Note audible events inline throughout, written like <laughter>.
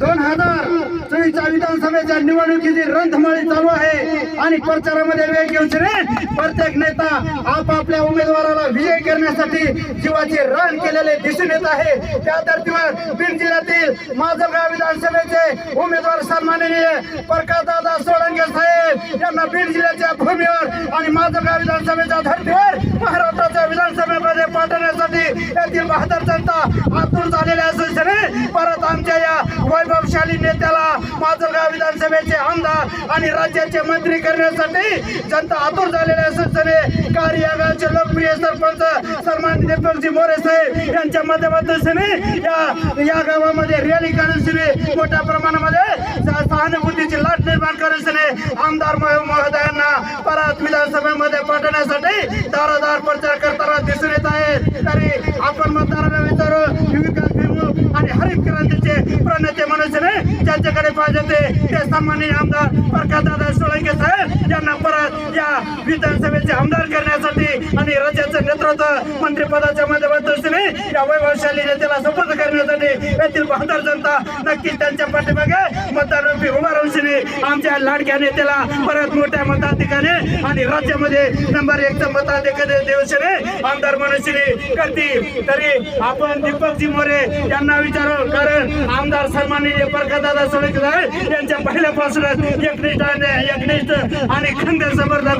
दोन हजार चोवीसच्या विधानसभेच्या निवडणुकीची रणधमाळी चालू आहे. आणि प्रचारामध्ये वेग घेऊन प्रत्येक नेता आपापल्या उमेदवाराला विजय करण्यासाठी जीवाचे रान केलेले दिसून येत आहे. त्या धर्तीवर बीड जिल्ह्यातील माजलगाव विधानसभेचे उमेदवार सन्माननीय प्रकाशदादा सोळंके साहेब यांना बीड जिल्ह्याच्या भूमीवर आणि माजलगाव विधानसभेच्या धर्तीवर महाराष्ट्राच्या विधानसभा पाठवण्यासाठी येथील बहादर जनता आतूर झालेल्या असल्याने परत आमच्या या वैभवशाली नेत्याला माजलगाव विधानसभेचे आमदार आणि राज्याचे मंत्री करण्यासाठी जनता आतुर झालेल्या असून सनी गावचे लोकप्रिय सरपंच सन्मान दीपकजी मोरे साहेब यांच्या माध्यमातून या या गावामध्ये रॅली काढून मोठ्या प्रमाणामध्ये सहानुभूतीची लाट निर्माण करून आमदार महोदयांना परत विधानसभेमध्ये पाठवण्यासाठी दारोदार प्रचार करताना दिसून येत आहे. तरी आपण मतदारांना विचारू विकास विमुख आणि हरित क्रांतीचे प्रणेते मनुष्यने ज्यांच्याकडे पाहिजे ते ते सन्माननीय आमदार प्रकाशदादा सोळंके साहेब यांना परत या विधानसभेचे आमदार करण्यासाठी आणि राज्याचं नेतृत्व मंत्रिपदाच्या माध्यमातून या वैभवशाली नेत्याला सपोर्ट करण्यासाठी येथील बहादर जनता नक्कीच त्यांच्या पाठीमागे मतदार रूपी उभा राहून आमच्या लाडक्या नेत्याला परत मोठ्या मताधिकाने आणि राज्यामध्ये नंबर एकचा मताधिकारी देवशने आमदार मनुष्यने करतील तरी आपण दीपकजी मोरे यांना विचारू कारण आमदार सन्माननीय प्रकाशदादा सोळंके साहेब यांच्या पहिल्यापासूनच एकनिष्ठ आणि एकनिष्ठ आणि खंड समर्थक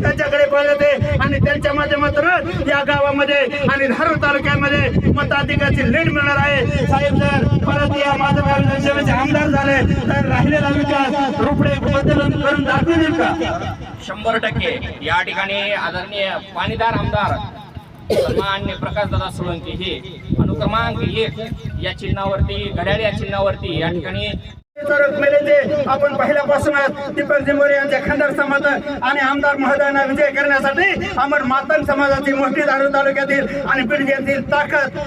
त्यांच्याकडे पाहिजे आणि त्यांच्या माध्यमातूनच या गावामध्ये आणि धारूर तालुक्यामध्ये मताधिकाराची लीड मिळणार आहे. साहेब जर परत या माझ्या विधानसभेचे आमदार झाले तर राहिलेला विकास रुपडे बदलून करून दाखवतील का? शंभर टक्के. या ठिकाणी आदरणीय पाणीदार आमदार सन्मान्य प्रकाशदादा सोळंकी हे अनुक्रमांक एक या चिन्हावरती घड्याळ या चिन्हावरती या ठिकाणी रकमेचे आपण पहिल्यापासूनच दीपक मोरे यांच्या खंडार समाज आणि आमदार महोदयांना विजय करण्यासाठी अमर मातंग समाजाची मोठी दारू तालुक्यातील आणि बीड येथील ताकद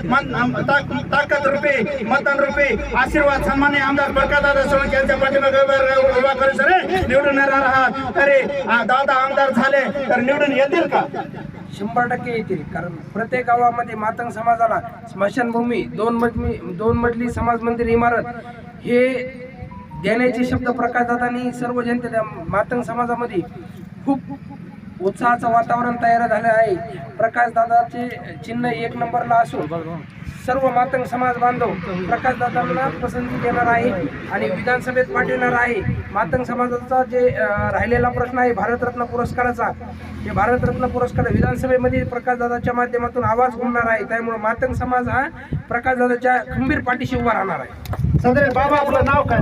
ताकद रूपी मतदान रूपी आशीर्वाद सन्मान्य आमदार प्रकाशदादा सोळंके यांच्या पाठीमागे उभा करू सरे. निवडून येणार आहात. तरी दादा आमदार झाले तर निवडून येतील का? शंभर टक्के येतील कारण प्रत्येक गावामध्ये मातंग समाजाला स्मशानभूमी दोन मजली दोन मजली समाज मंदिर इमारत हे देण्याचे शब्द प्रकाशदादांनी सर्व जनतेच्या मातंग समाजामध्ये खूप उत्साहाचं वातावरण तयार झालं आहे. प्रकाशदादाचे चिन्ह एक नंबरला असून सर्व मातंग समाज बांधव प्रकाशदादांना पसंती देणार आहे आणि विधानसभेत पाठवणार आहे. मातंग समाजाचा जे राहिलेला प्रश्न आहे भारतरत्न पुरस्काराचा हे भारतरत्न पुरस्कार विधानसभेमध्ये प्रकाशदादाच्या माध्यमातून आवाज होणार आहे. त्यामुळे मातंग समाज हा प्रकाशदादाच्या खंबीर पाठीशी उभा राहणार आहे. सदरे बाबा आपलं नाव काय?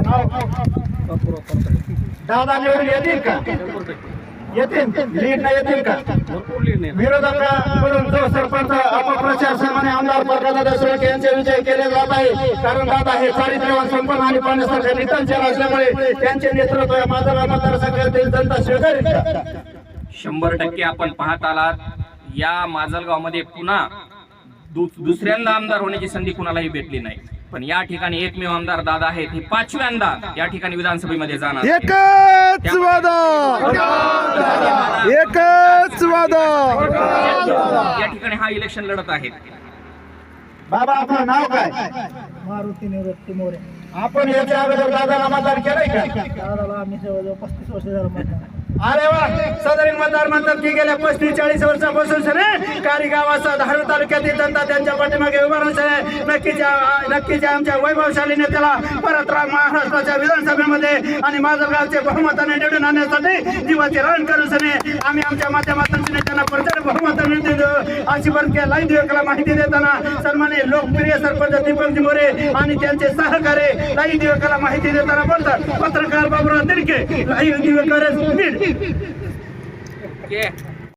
नाव दादा निवडून येतील का? येतील? लीड नाही येतील का? जो सरपंच अपप्रचार सन्मान्य आमदार प्रकाशदादा सोळके यांचे विजय केले जात आहे. कारण दादा हे चारित्र्यवान संपन्न आणि पाण्यासारखे असल्यामुळे त्यांचे नेतृत्व या माझा मतदारसंघातील जनता शंभर टक्के आपण पाहत आलात. या माजलगावमध्ये पुन्हा दुसऱ्यांदा आमदार होण्याची संधी कुणालाही भेटली नाही. पण या ठिकाणी एकमेव आमदार दादा आहेत हे पाचव्यांदा या ठिकाणी विधानसभेमध्ये जाणार आहेत. एकच वादा. एकच वादा. या ठिकाणी हा इलेक्शन लढत आहेत बाबा आपलं नाव काय? मारुती निवृत्ती मोरे आपण याच्या अगोदर दादाला मतदान केलंय का? दादाला आम्ही जवळजवळ पस्तीस वर्ष झालं मतदान. अरे वा सदरी मतदार म्हणतात की गेल्या पस्तीस चाळीस वर्षापासून सने कारी गावाचा तालुक्यातील जनता त्यांच्या पाठीमागे उभा राहून सने नक्कीच्या नक्कीच आमच्या वैभवशाली नेत्याला परत महाराष्ट्राच्या विधानसभेमध्ये आणि माझं गावचे बहुमताने निवडून आणण्यासाठी जीवाचे रण करून सने आम्ही आमच्या माध्यमातून त्यांना प्रचंड बहुमत मिळते अशी वर्ग लाईन देवकाला माहिती देताना सन्माने लोकप्रिय सरपंच दीपकजी मोरे आणि त्यांचे सहकारी लाईन देवकाला माहिती देताना बोलतात. पत्रकार बाबुराव तिडके लाईन दिवकर <laughs> बीड ओके